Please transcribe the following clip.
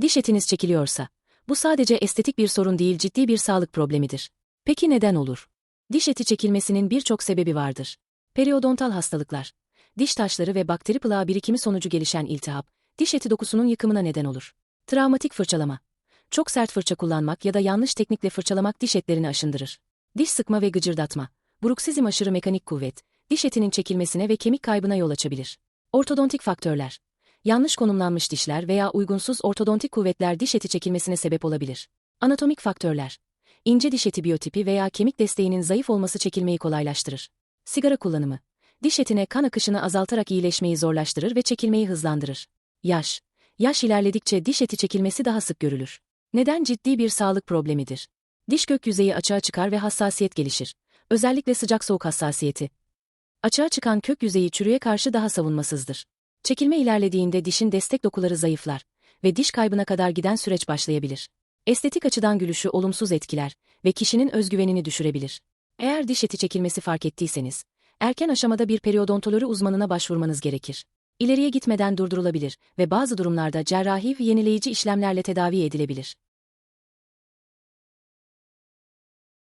Diş etiniz çekiliyorsa, bu sadece estetik bir sorun değil ciddi bir sağlık problemidir. Peki neden olur? Diş eti çekilmesinin birçok sebebi vardır. Periodontal hastalıklar, diş taşları ve bakteri plağı birikimi sonucu gelişen iltihap, diş eti dokusunun yıkımına neden olur. Travmatik fırçalama, çok sert fırça kullanmak ya da yanlış teknikle fırçalamak diş etlerini aşındırır. Diş sıkma ve gıcırdatma, bruksizm aşırı mekanik kuvvet, diş etinin çekilmesine ve kemik kaybına yol açabilir. Ortodontik faktörler, yanlış konumlanmış dişler veya uygunsuz ortodontik kuvvetler diş eti çekilmesine sebep olabilir. Anatomik faktörler, ince diş eti biyotipi veya kemik desteğinin zayıf olması çekilmeyi kolaylaştırır. Sigara kullanımı, diş etine kan akışını azaltarak iyileşmeyi zorlaştırır ve çekilmeyi hızlandırır. Yaş, yaş ilerledikçe diş eti çekilmesi daha sık görülür. Neden ciddi bir sağlık problemidir? Diş kök yüzeyi açığa çıkar ve hassasiyet gelişir. Özellikle sıcak soğuk hassasiyeti. Açığa çıkan kök yüzeyi çürüye karşı daha savunmasızdır. Çekilme ilerlediğinde dişin destek dokuları zayıflar ve diş kaybına kadar giden süreç başlayabilir. Estetik açıdan gülüşü olumsuz etkiler ve kişinin özgüvenini düşürebilir. Eğer diş eti çekilmesi fark ettiyseniz, erken aşamada bir periodontoloji uzmanına başvurmanız gerekir. İleriye gitmeden durdurulabilir ve bazı durumlarda cerrahi ve yenileyici işlemlerle tedavi edilebilir.